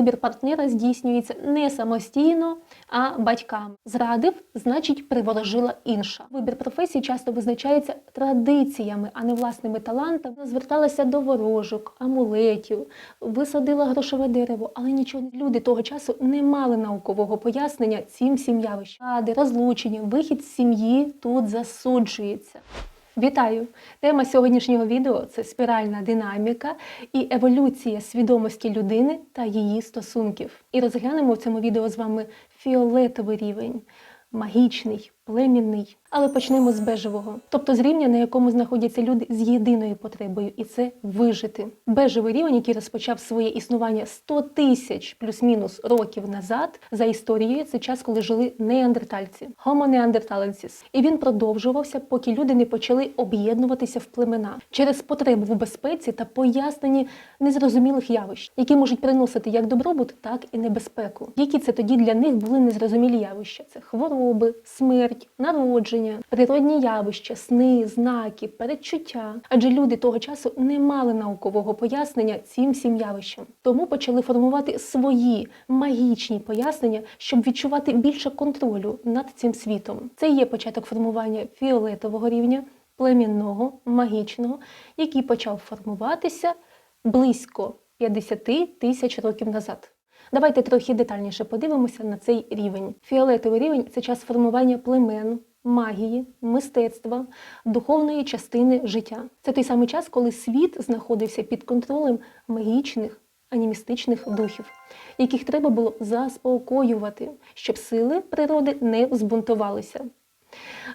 вибір партнера здійснюється не самостійно, а батьками. Зрадив, значить, приворожила інша. Вибір професії часто визначається традиціями, а не власними талантами. Зверталася до ворожок, амулетів, висадила грошове дерево, але нічого люди того часу не мали наукового пояснення цим всім явищам. Ради, розлучення, вихід з сім'ї тут засуджується. Вітаю! Тема сьогоднішнього відео це спіральна динаміка і еволюція свідомості людини та її стосунків. І розглянемо в цьому відео з вами фіолетовий рівень, магічний, племінний. Але почнемо з бежевого, тобто з рівня, на якому знаходяться люди з єдиною потребою, і це вижити. Бежевий рівень, який розпочав своє існування 100 тисяч плюс-мінус років назад, за історією, це час, коли жили неандертальці, neanderthalensis. І він продовжувався, поки люди не почали об'єднуватися в племена через потребу в безпеці та поясненні незрозумілих явищ, які можуть приносити як добробут, так і небезпеку. Які це тоді для них були незрозумілі явища: це хвороби, смерть, народження, природні явища, сни, знаки, передчуття. Адже люди того часу не мали наукового пояснення цим всім явищам. Тому почали формувати свої магічні пояснення, щоб відчувати більше контролю над цим світом. Це є початок формування фіолетового рівня, племінного, магічного, який почав формуватися близько 50 тисяч років назад. Давайте трохи детальніше подивимося на цей рівень. Фіолетовий рівень це час формування племен, магії, мистецтва, духовної частини життя. Це той самий час, коли світ знаходився під контролем магічних анімістичних духів, яких треба було заспокоювати, щоб сили природи не збунтувалися.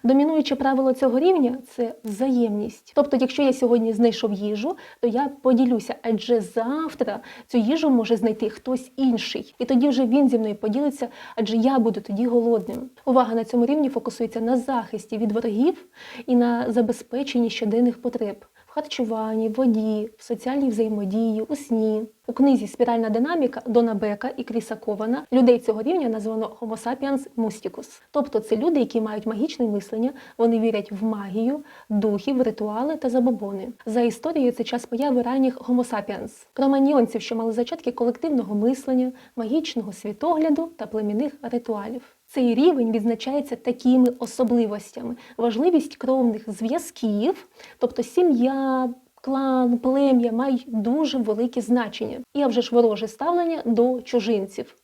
Домінуюче правило цього рівня це взаємність. Тобто, якщо я сьогодні знайшов їжу, то я поділюся, адже завтра цю їжу може знайти хтось інший. І тоді вже він зі мною поділиться, адже я буду тоді голодним. Увага на цьому рівні фокусується на захисті від ворогів і на забезпеченні щоденних потреб. Харчуванні, воді, в соціальній взаємодії, у сні. У книзі Спіральна динаміка Дона Бека і Кріса Кована людей цього рівня названо Homo sapiens mysticus. Тобто це люди, які мають магічне мислення, вони вірять в магію, духів, ритуали та забобони. За історією це час появи ранніх Homo sapiens, кроманьйонців, що мали зачатки колективного мислення, магічного світогляду та племінних ритуалів. Цей рівень відзначається такими особливостями: важливість кровних зв'язків, тобто сім'я, клан, плем'я мають дуже велике значення. І а вже ж вороже ставлення до чужинців.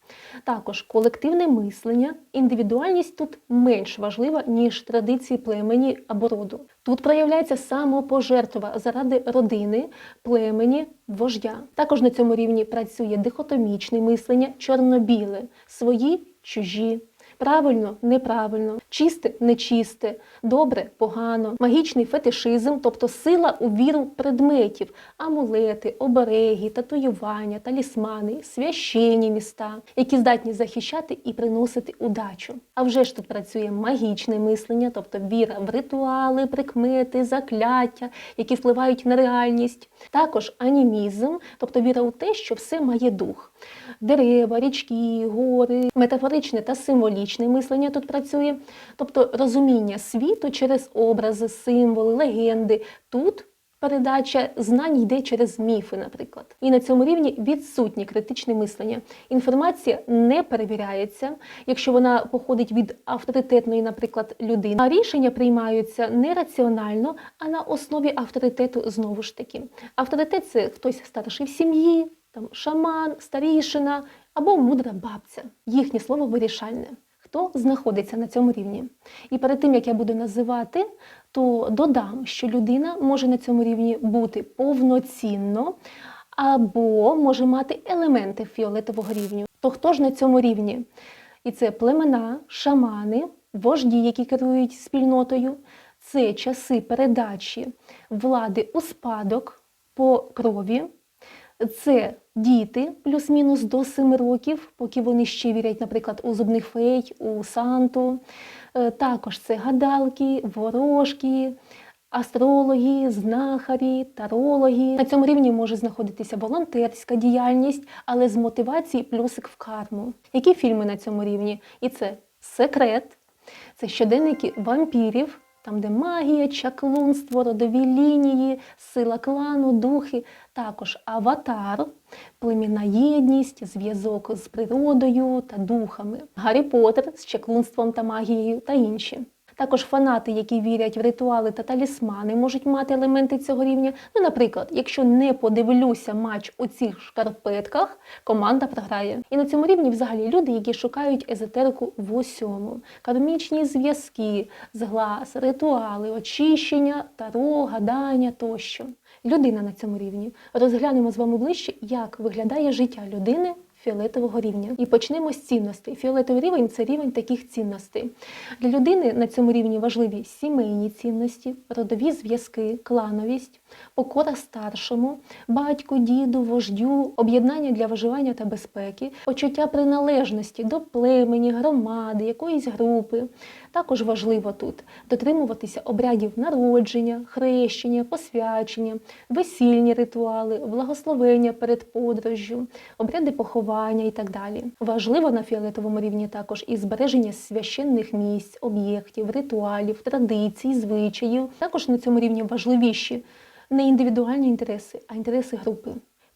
Також колективне мислення, індивідуальність тут менш важлива, ніж традиції племені або роду. Тут проявляється самопожертва заради родини, племені, вождя. Також на цьому рівні працює дихотомічне мислення, чорно-біле, свої, чужі. Правильно, неправильно, чисте, нечисте, добре, погано, магічний фетишизм, тобто сила у віру предметів, амулети, обереги, татуювання, талісмани, священні міста, які здатні захищати і приносити удачу. А вже ж тут працює магічне мислення, тобто віра в ритуали, прикмети, закляття, які впливають на реальність. Також анімізм, тобто віра у те, що все має дух. Дерева, річки, гори, метафоричне та символічне мислення тут працює, тобто розуміння світу через образи, символи, легенди. Тут передача знань йде через міфи, наприклад. І на цьому рівні відсутнє критичне мислення. Інформація не перевіряється, якщо вона походить від авторитетної, наприклад, людини. А рішення приймаються не раціонально, а на основі авторитету знову ж таки. Авторитет це хтось старший в сім'ї, там шаман, старішина або мудра бабця. Їхнє слово вирішальне. Хто знаходиться на цьому рівні? І перед тим як я буду називати, то додам, що людина може на цьому рівні бути повноцінно або може мати елементи фіолетового рівню. То хто ж на цьому рівні? І це племена, шамани, вожді, які керують спільнотою, це часи передачі влади у спадок по крові. Це діти плюс-мінус до 7 років, поки вони ще вірять, наприклад, у зубних фей, у санту. Е, Також це гадалки, ворожки, астрологи, знахарі, тарологи. На цьому рівні може знаходитися волонтерська діяльність, але з мотивації плюсик в карму. Які фільми на цьому рівні? І це секрет, це щоденники вампірів, там, де магія, чаклунство, родові лінії, сила клану, духи, також аватар, племінна єдність, зв'язок з природою та духами, Гаррі Поттер з чаклунством та магією та інші. Також фанати, які вірять в ритуали та талісмани, можуть мати елементи цього рівня. Ну, наприклад, якщо не подивлюся матч у цих шкарпетках, команда програє. І на цьому рівні взагалі люди, які шукають езотерику в усьому, кармічні зв'язки, зглас, ритуали, очищення, таро, гадання тощо. Людина на цьому рівні. Розглянемо з вами ближче, як виглядає життя людини фіолетового рівня. І почнемо з цінностей. Фіолетовий рівень це рівень таких цінностей. Для людини на цьому рівні важливі сімейні цінності, родові зв'язки, клановість, покора старшому, батьку, діду, вождю, об'єднання для виживання та безпеки, почуття приналежності до племені, громади, якоїсь групи. Також важливо тут дотримуватися обрядів народження, хрещення, посвячення, весільні ритуали, благословення перед подорожжю, обряди поховання і так далі. Важливо на фіолетовому рівні також і збереження священних місць, об'єктів, ритуалів, традицій, звичаїв. Також на цьому рівні важливіші не індивідуальні інтереси, а інтереси групи.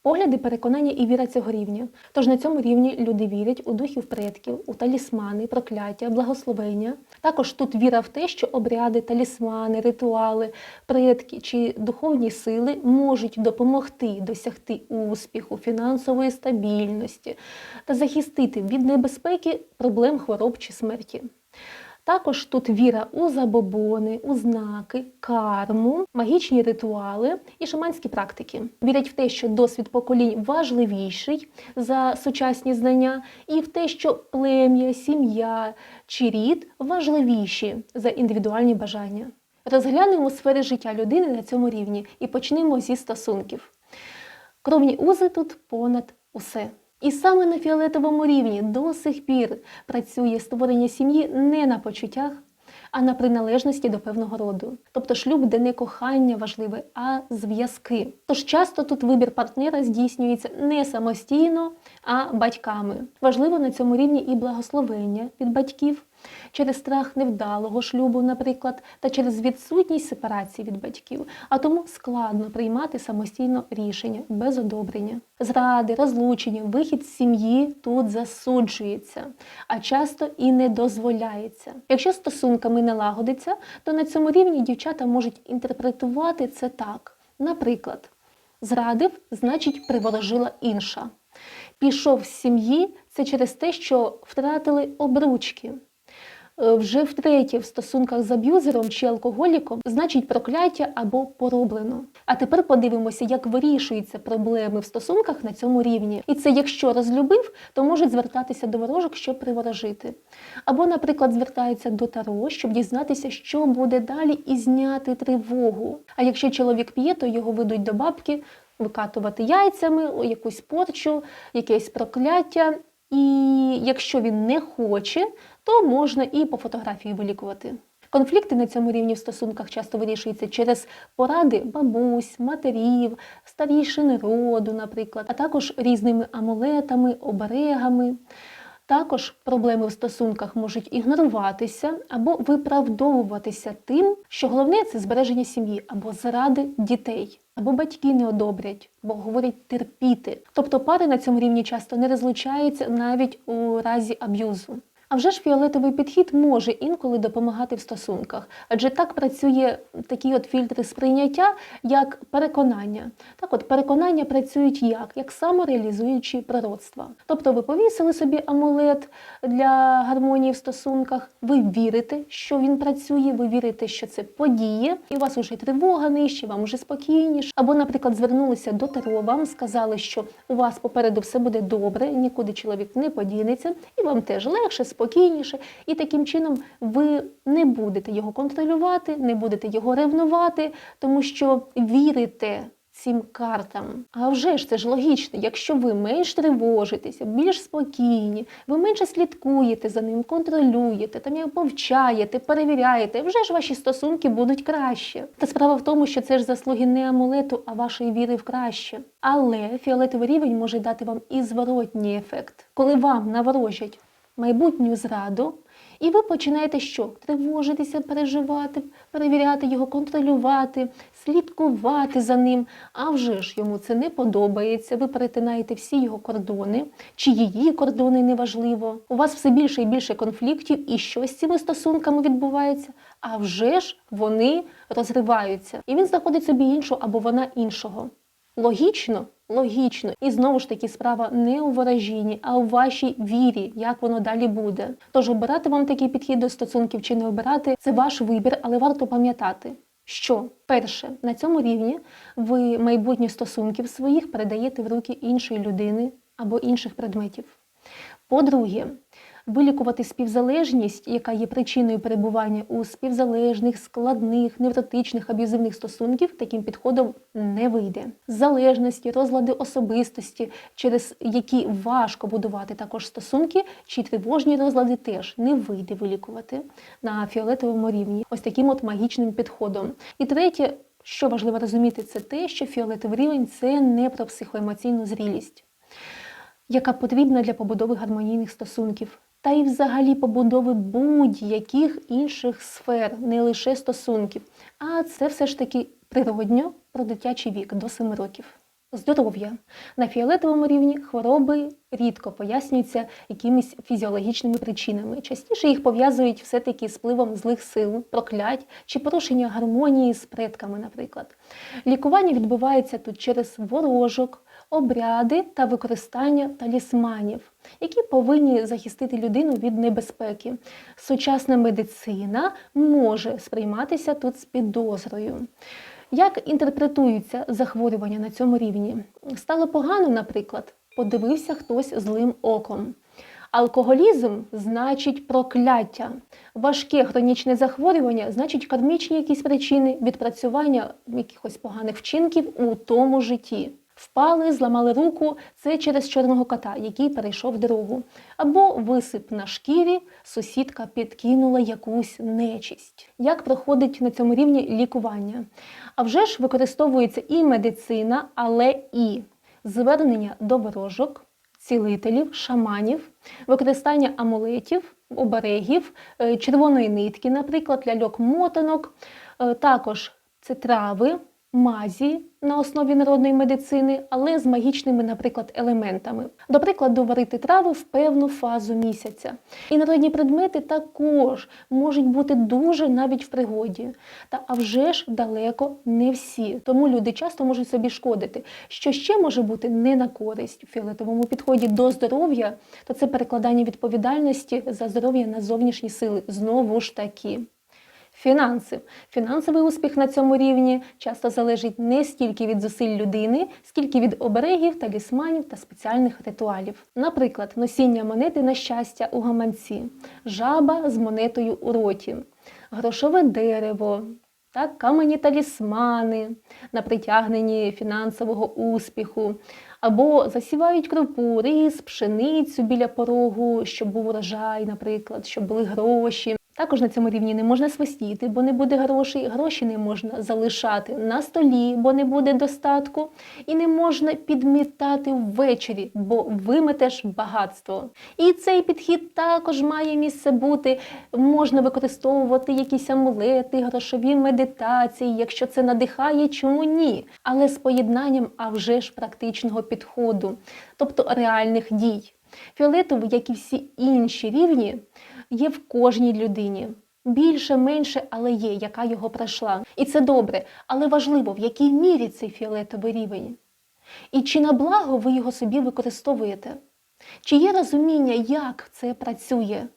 Погляди, переконання і віра цього рівня. Тож на цьому рівні люди вірять у духів предків, у талісмани, прокляття, благословення. Також тут віра в те, що обряди, талісмани, ритуали, предки чи духовні сили можуть допомогти досягти успіху, фінансової стабільності та захистити від небезпеки проблем хвороб чи смерті. Також тут віра у забобони, у знаки, карму, магічні ритуали і шаманські практики. Вірять в те, що досвід поколінь важливіший за сучасні знання, і в те, що плем'я, сім'я чи рід важливіші за індивідуальні бажання. Розглянемо сфери життя людини на цьому рівні і почнемо зі стосунків. Кровні узи тут понад усе. І саме на фіолетовому рівні до сих пір працює створення сім'ї не на почуттях, а на приналежності до певного роду. Тобто шлюб, де не кохання важливе, а зв'язки. Тож часто тут вибір партнера здійснюється не самостійно, а батьками. Важливо на цьому рівні і благословення від батьків. Через страх невдалого шлюбу, наприклад, та через відсутність сепарації від батьків, а тому складно приймати самостійно рішення без одобрення. Зради, розлучення, вихід з сім'ї тут засуджується, а часто і не дозволяється. Якщо стосунками не лагодиться, то на цьому рівні дівчата можуть інтерпретувати це так. Наприклад, зрадив, значить, приворожила інша. Пішов з сім'ї це через те, що втратили обручки. Е, Вже втретє в стосунках з аб'юзером чи алкоголіком значить прокляття або пороблено. А тепер подивимося, як вирішуються проблеми в стосунках на цьому рівні. І це якщо розлюбив, то можуть звертатися до ворожок, щоб приворожити. Або, наприклад, звертаються до таро, щоб дізнатися, що буде далі, і зняти тривогу. А якщо чоловік п'є, то його ведуть до бабки викатувати яйцями, якусь порчу, якесь прокляття. І якщо він не хоче, то можна і по фотографії вилікувати. Конфлікти на цьому рівні в стосунках часто вирішуються через поради бабусь, матерів, старішин роду, наприклад, а також різними амулетами, оберегами. Також проблеми в стосунках можуть ігноруватися або виправдовуватися тим, що головне це збереження сім'ї або заради дітей, або батьки не одобрять, бо говорять терпіти. Тобто пари на цьому рівні часто не розлучаються навіть у разі аб'юзу. А вже ж фіолетовий підхід може інколи допомагати в стосунках, адже так працює такі от фільтри сприйняття, як переконання. Так от переконання працюють як? Як самореалізуючі пророцтва. Тобто ви повісили собі амулет для гармонії в стосунках, ви вірите, що він працює, ви вірите, що це подіє, і у вас вже тривога нижче, вам вже спокійніше. Або, наприклад, звернулися до Таро, вам сказали, що у вас попереду все буде добре, нікуди чоловік не подінеться, і вам теж легше, спокійніше. І таким чином ви не будете його контролювати, не будете його ревнувати, тому що вірите. Цим картам. А вже ж це ж логічно, якщо ви менш тривожитеся, більш спокійні, ви менше слідкуєте за ним, контролюєте, там як повчаєте, перевіряєте, вже ж ваші стосунки будуть краще. Та справа в тому, що це ж заслуги не амулету, а вашої віри в краще. Але фіолетовий рівень може дати вам і зворотній ефект, коли вам наворожать майбутню зраду, і ви починаєте що? Тривожитися, переживати, перевіряти його, контролювати, слідкувати за ним. А вже ж йому це не подобається. Ви перетинаєте всі його кордони, чи її кордони неважливо. У вас все більше і більше конфліктів, і що з цими стосунками відбувається. А вже ж вони розриваються. І він знаходить собі іншу або вона іншого. Логічно, логічно. І знову ж таки справа не у ворожінні, а у вашій вірі, як воно далі буде. Тож обирати вам такий підхід до стосунків чи не обирати це ваш вибір, але варто пам'ятати. Що перше на цьому рівні ви майбутні стосунків своїх передаєте в руки іншої людини або інших предметів. По-друге, вилікувати співзалежність, яка є причиною перебування у співзалежних, складних, невротичних, аб'юзивних стосунків, таким підходом не вийде. Залежності, розлади особистості, через які важко будувати також стосунки, чи тривожні розлади теж не вийде вилікувати на фіолетовому рівні. Ось таким от магічним підходом. І третє. Що важливо розуміти, це те, що фіолетовий рівень це не про психоемоційну зрілість, яка потрібна для побудови гармонійних стосунків, та й взагалі побудови будь-яких інших сфер, не лише стосунків. А це все ж таки природньо про дитячий вік до 7 років. Здоров'я на фіолетовому рівні хвороби рідко пояснюються якимись фізіологічними причинами. Частіше їх пов'язують все-таки з впливом злих сил, проклять чи порушення гармонії з предками, наприклад. Лікування відбувається тут через ворожок, обряди та використання талісманів, які повинні захистити людину від небезпеки. Сучасна медицина може сприйматися тут з підозрою. Як інтерпретуються захворювання на цьому рівні? Стало погано, наприклад, подивився хтось злим оком. Алкоголізм значить прокляття. Важке хронічне захворювання значить кармічні якісь причини відпрацювання якихось поганих вчинків у тому житті. Впали, зламали руку це через чорного кота, який перейшов дорогу. Або висип на шкірі, сусідка підкинула якусь нечисть. Як проходить на цьому рівні лікування? А вже ж використовується і медицина, але і звернення до ворожок, цілителів, шаманів, використання амулетів, оберегів, е, червоної нитки, наприклад, ляльок мотанок, Е, також це трави, мазі на основі народної медицини, але з магічними, наприклад, елементами. До прикладу, варити трави в певну фазу місяця. І народні предмети також можуть бути дуже навіть в пригоді. Та а вже ж далеко не всі. Тому люди часто можуть собі шкодити. Що ще може бути не на користь у фіолетовому підході до здоров'я, то це перекладання відповідальності за здоров'я на зовнішні сили. Знову ж таки. Фінанси. Фінансовий успіх на цьому рівні часто залежить не стільки від зусиль людини, скільки від оберегів, талісманів та спеціальних ритуалів. Наприклад, носіння монети на щастя у гаманці, жаба з монетою у роті, грошове дерево, так, камені талісмани на притягненні фінансового успіху, або засівають крупу, рис, пшеницю біля порогу, щоб був урожай, наприклад, щоб були гроші. Також на цьому рівні не можна свистіти, бо не буде грошей. Гроші не можна залишати на столі, бо не буде достатку. І не можна підмітати ввечері, бо виметеш багатство. І цей підхід також має місце бути. Можна використовувати якісь амулети, грошові медитації, якщо це надихає, чому ні? Але з поєднанням, а вже ж практичного підходу, тобто реальних дій. Фіолетовий, як і всі інші рівні, є в кожній людині. Більше, менше, але є, яка його пройшла. І це добре, але важливо, в якій мірі цей фіолетовий рівень. І чи на благо ви його собі використовуєте? Чи є розуміння, як це працює?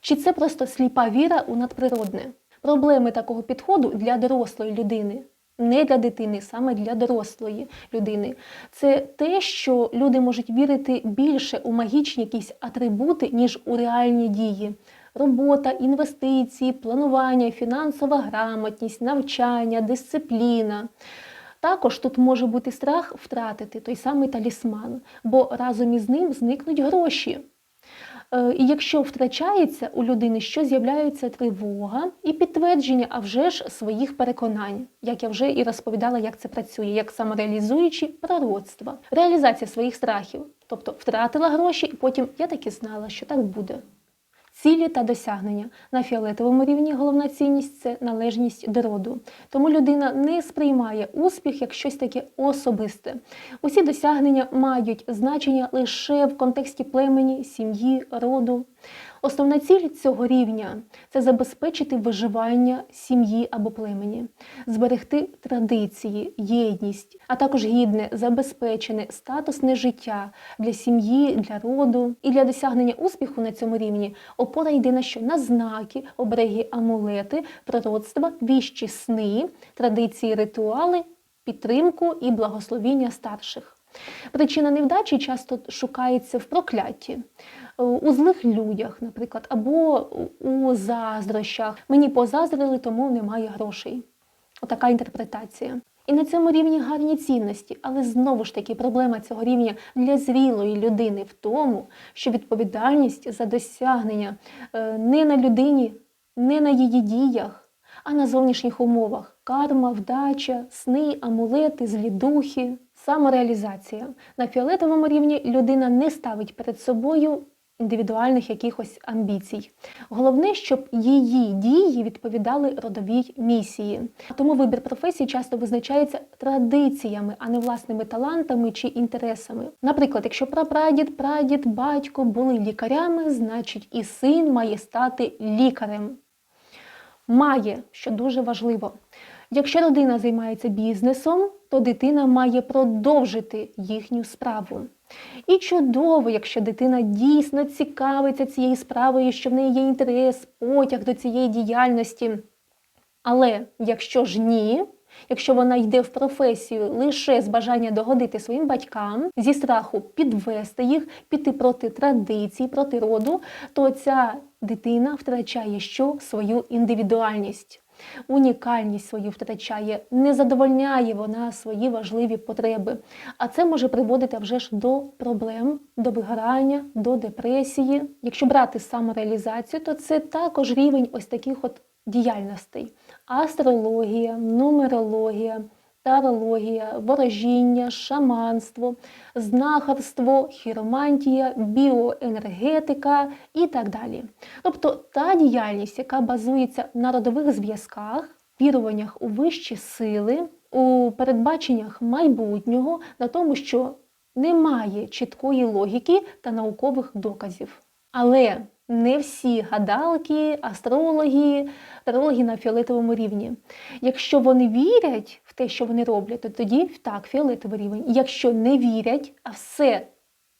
Чи це просто сліпа віра у надприродне? Проблеми такого підходу для дорослої людини, не для дитини, саме для дорослої людини. Це те, що люди можуть вірити більше у магічні якісь атрибути, ніж у реальні дії. Робота, інвестиції, планування, фінансова грамотність, навчання, дисципліна. Також тут може бути страх втратити той самий талісман, бо разом із ним зникнуть гроші. Е, І якщо втрачається у людини, що з'являється тривога і підтвердження, а вже ж своїх переконань, як я вже і розповідала, як це працює, як самореалізуючі пророцтва, реалізація своїх страхів. Тобто втратила гроші, і потім я так і знала, що так буде. Цілі та досягнення на фіолетовому рівні головна цінність це належність до роду. Тому людина не сприймає успіх як щось таке особисте. Усі досягнення мають значення лише в контексті племені, сім'ї, роду. Основна ціль цього рівня це забезпечити виживання сім'ї або племені, зберегти традиції, єдність, а також гідне, забезпечене, статусне життя для сім'ї, для роду. І для досягнення успіху на цьому рівні опора йде на що? На знаки, обереги, амулети, пророцтва, віщі сни, традиції, ритуали, підтримку і благословіння старших. Причина невдачі часто шукається в прокляті, у злих людях, наприклад, або у заздрощах. Мені позаздрили, тому немає грошей. Отака інтерпретація. І на цьому рівні гарні цінності, але знову ж таки проблема цього рівня для зрілої людини в тому, що відповідальність за досягнення е, не на людині, не на її діях, а на зовнішніх умовах: карма, вдача, сни, амулети, злі духи, самореалізація. На фіолетовому рівні людина не ставить перед собою індивідуальних якихось амбіцій. Головне, щоб її дії відповідали родовій місії. Тому вибір професії часто визначається традиціями, а не власними талантами чи інтересами. Наприклад, якщо прапрадід, прадід, батько були лікарями, значить і син має стати лікарем. Має, що дуже важливо. Якщо родина займається бізнесом, то дитина має продовжити їхню справу. І чудово, якщо дитина дійсно цікавиться цією справою, що в неї є інтерес, потяг до цієї діяльності. Але якщо ж ні, якщо вона йде в професію лише з бажання догодити своїм батькам, зі страху підвести їх, піти проти традицій, проти роду, то ця дитина втрачає що свою індивідуальність унікальність свою втрачає, не задовольняє вона свої важливі потреби. А це може приводити вже ж до проблем, до вигорання, до депресії. Якщо брати самореалізацію, то це також рівень ось таких от діяльностей: астрологія, нумерологія тарологія, ворожіння, шаманство, знахарство, хіромантія, біоенергетика і так далі. Тобто та діяльність, яка базується на родових зв'язках, віруваннях у вищі сили, у передбаченнях майбутнього, на тому, що немає чіткої логіки та наукових доказів. Але не всі гадалки, астрологи, тарологи на фіолетовому рівні. Якщо вони вірять в те, що вони роблять, то тоді так, фіолетовий рівень. Якщо не вірять, а все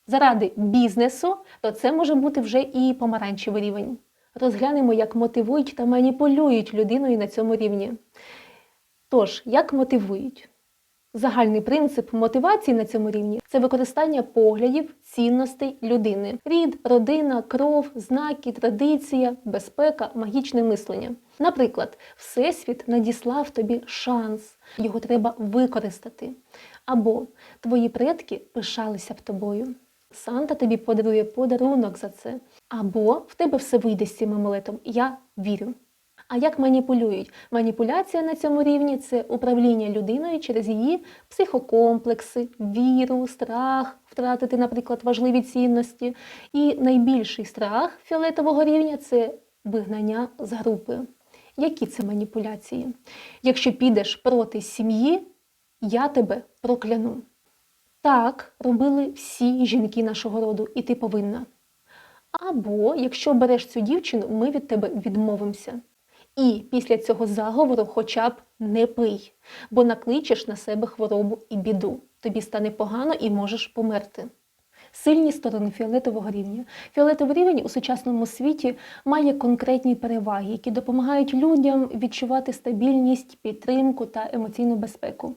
заради бізнесу, то це може бути вже і помаранчевий рівень. Розглянемо, як мотивують та маніпулюють людиною на цьому рівні. Тож, як мотивують? Загальний принцип мотивації на цьому рівні це використання поглядів, цінностей людини: рід, родина, кров, знаки, традиція, безпека, магічне мислення. Наприклад, Всесвіт надіслав тобі шанс, його треба використати. Або твої предки пишалися б тобою. Санта тобі подарує подарунок за це. Або в тебе все вийде з цим амулетом. Я вірю. А як маніпулюють? Маніпуляція на цьому рівні це управління людиною через її психокомплекси, віру, страх, втратити, наприклад, важливі цінності. І найбільший страх фіолетового рівня це вигнання з групи. Які це маніпуляції? Якщо підеш проти сім'ї, я тебе прокляну. Так робили всі жінки нашого роду, і ти повинна. Або якщо береш цю дівчину, ми від тебе відмовимося. І після цього заговору хоча б не пий, бо накличеш на себе хворобу і біду. Тобі стане погано і можеш померти. Сильні сторони фіолетового рівня. Фіолетовий рівень у сучасному світі має конкретні переваги, які допомагають людям відчувати стабільність, підтримку та емоційну безпеку.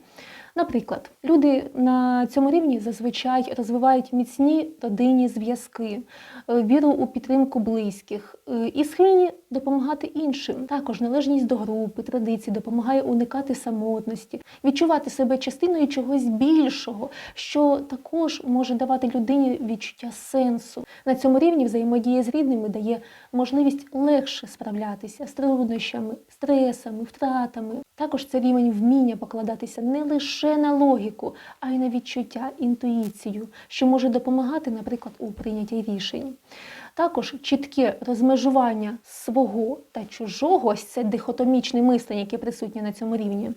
Наприклад, люди на цьому рівні зазвичай розвивають міцні родинні зв'язки, е, віру у підтримку близьких е, і схильні допомагати іншим. Також належність до групи, традицій допомагає уникати самотності, відчувати себе частиною чогось більшого, що також може давати людині відчуття сенсу. На цьому рівні взаємодія з рідними дає можливість легше справлятися з труднощами, стресами, втратами. Також це рівень вміння покладатися не лише лише на логіку, а й на відчуття, інтуїцію, що може допомагати, наприклад, у прийнятті рішень. Також чітке розмежування свого та чужого, це дихотомічне мислення, яке присутнє на цьому рівні,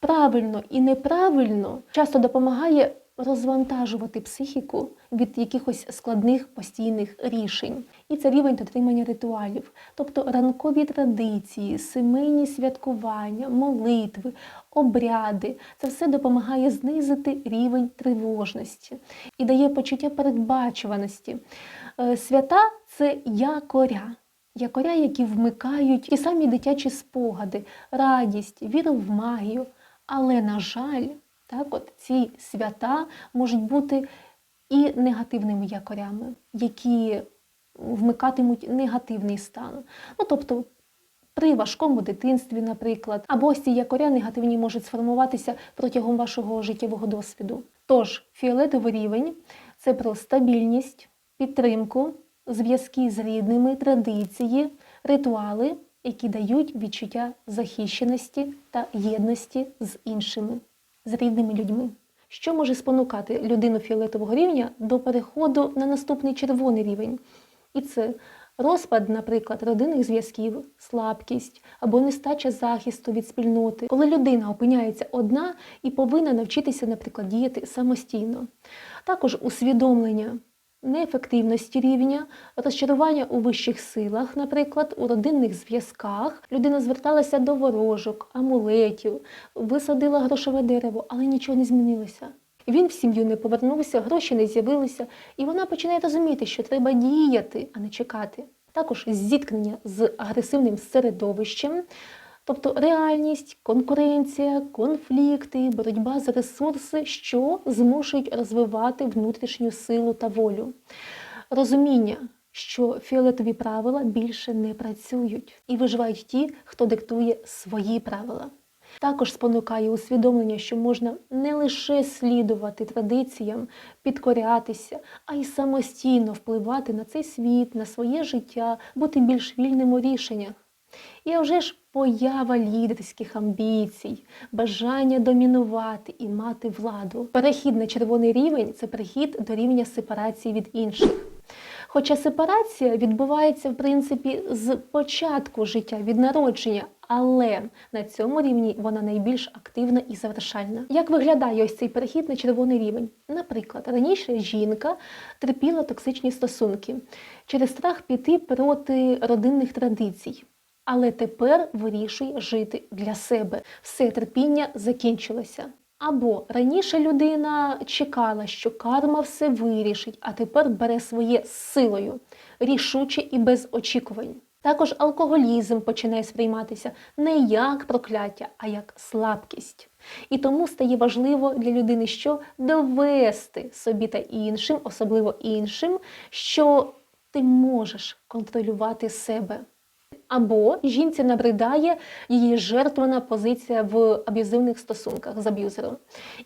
правильно і неправильно часто допомагає розвантажувати психіку від якихось складних постійних рішень. І це рівень дотримання ритуалів, тобто ранкові традиції, сімейні святкування, молитви, обряди. Це все допомагає знизити рівень тривожності і дає почуття передбачуваності. Е, Свята це якоря. Якоря, які вмикають ті самі дитячі спогади, радість, віру в магію. Але, на жаль, так, от ці свята можуть бути і негативними якорями, які вмикатимуть негативний стан. Ну, тобто, при важкому дитинстві, наприклад, або ось ці якоря негативні можуть сформуватися протягом вашого життєвого досвіду. Тож, фіолетовий рівень це про стабільність, підтримку, зв'язки з рідними, традиції, ритуали, які дають відчуття захищеності та єдності з іншими, з рідними людьми. Що може спонукати людину фіолетового рівня до переходу на наступний червоний рівень? І це розпад, наприклад, родинних зв'язків, слабкість або нестача захисту від спільноти, коли людина опиняється одна і повинна навчитися, наприклад, діяти самостійно. Також усвідомлення неефективності рівня, розчарування у вищих силах, наприклад, у родинних зв'язках. Людина зверталася до ворожок, амулетів, висадила грошове дерево, але нічого не змінилося. Він в сім'ю не повернувся, гроші не з'явилися, і вона починає розуміти, що треба діяти, а не чекати. Також зіткнення з агресивним середовищем, тобто реальність, конкуренція, конфлікти, боротьба за ресурси, що змушують розвивати внутрішню силу та волю. Розуміння, що фіолетові правила більше не працюють і виживають ті, хто диктує свої правила. Також спонукає усвідомлення, що можна не лише слідувати традиціям, підкорятися, а й самостійно впливати на цей світ, на своє життя, бути більш вільним у рішеннях. І вже ж поява лідерських амбіцій, бажання домінувати і мати владу. Перехід на червоний рівень це перехід до рівня сепарації від інших. Хоча сепарація відбувається в принципі з початку життя від народження, але на цьому рівні вона найбільш активна і завершальна. Як виглядає ось цей перехід на червоний рівень? Наприклад, раніше жінка терпіла токсичні стосунки через страх піти проти родинних традицій. Але тепер вирішує жити для себе. Все терпіння закінчилося. Або раніше людина чекала, що карма все вирішить, а тепер бере своє силою, рішуче і без очікувань. Також алкоголізм починає сприйматися не як прокляття, а як слабкість. І тому стає важливо для людини, що довести собі та іншим, особливо іншим, що ти можеш контролювати себе. Або жінці набридає її жертвена позиція в аб'юзивних стосунках з аб'юзером.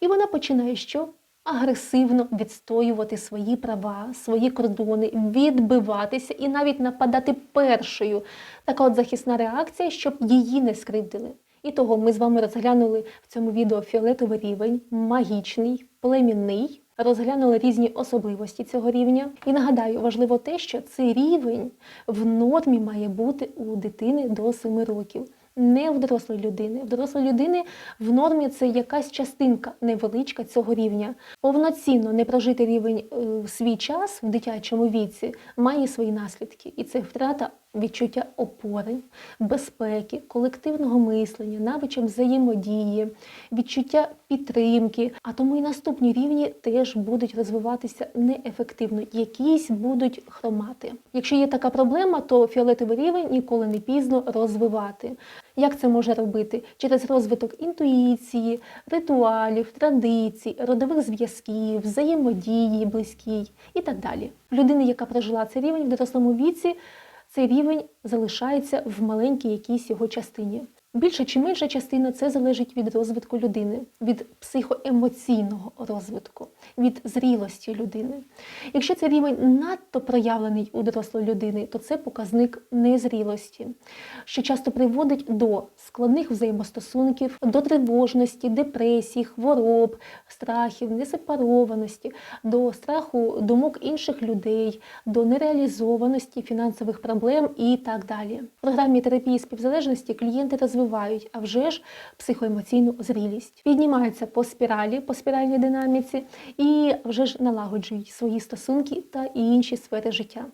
І вона починає що? Агресивно відстоювати свої права, свої кордони, відбиватися і навіть нападати першою. Така от захисна реакція, щоб її не скривдили. І того ми з вами розглянули в цьому відео фіолетовий рівень, магічний, племінний. Розглянули різні особливості цього рівня. І нагадаю, важливо те, що цей рівень в нормі має бути у дитини до 7 років. Не в дорослої людини. В дорослої людини в нормі це якась частинка невеличка цього рівня. Повноцінно не прожити рівень е, в свій час в дитячому віці має свої наслідки. І це втрата відчуття опори, безпеки, колективного мислення, навичок взаємодії, відчуття підтримки. А тому і наступні рівні теж будуть розвиватися неефективно, якісь будуть хромати. Якщо є така проблема, то фіолетовий рівень ніколи не пізно розвивати. Як це може робити? Через розвиток інтуїції, ритуалів, традицій, родових зв'язків, взаємодії близькій і так далі. Людина, яка прожила цей рівень в дорослому віці, цей рівень залишається в маленькій якійсь його частині. Більша чи менша частина це залежить від розвитку людини, від психоемоційного розвитку, від зрілості людини. Якщо цей рівень надто проявлений у дорослої людини, то це показник незрілості, що часто приводить до складних взаємостосунків, до тривожності, депресії, хвороб, страхів, несепарованості, до страху думок інших людей, до нереалізованості фінансових проблем і так далі. В програмі терапії співзалежності клієнти розвивають, а вже ж психоемоційну зрілість, піднімаються по спіралі, по спіральній динаміці і вже ж налагоджують свої стосунки та інші сфери життя.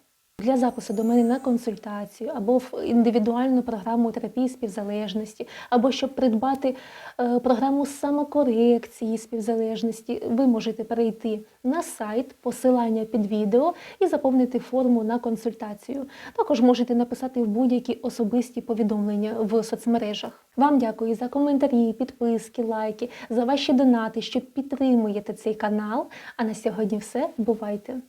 Для запису до мене на консультацію або в індивідуальну програму терапії співзалежності, або щоб придбати е, програму самокорекції співзалежності, ви можете перейти на сайт, посилання під відео і заповнити форму на консультацію. Також можете написати в будь-які особисті повідомлення в соцмережах. Вам дякую за коментарі, підписки, лайки, за ваші донати, що підтримуєте цей канал. А на сьогодні все. Бувайте!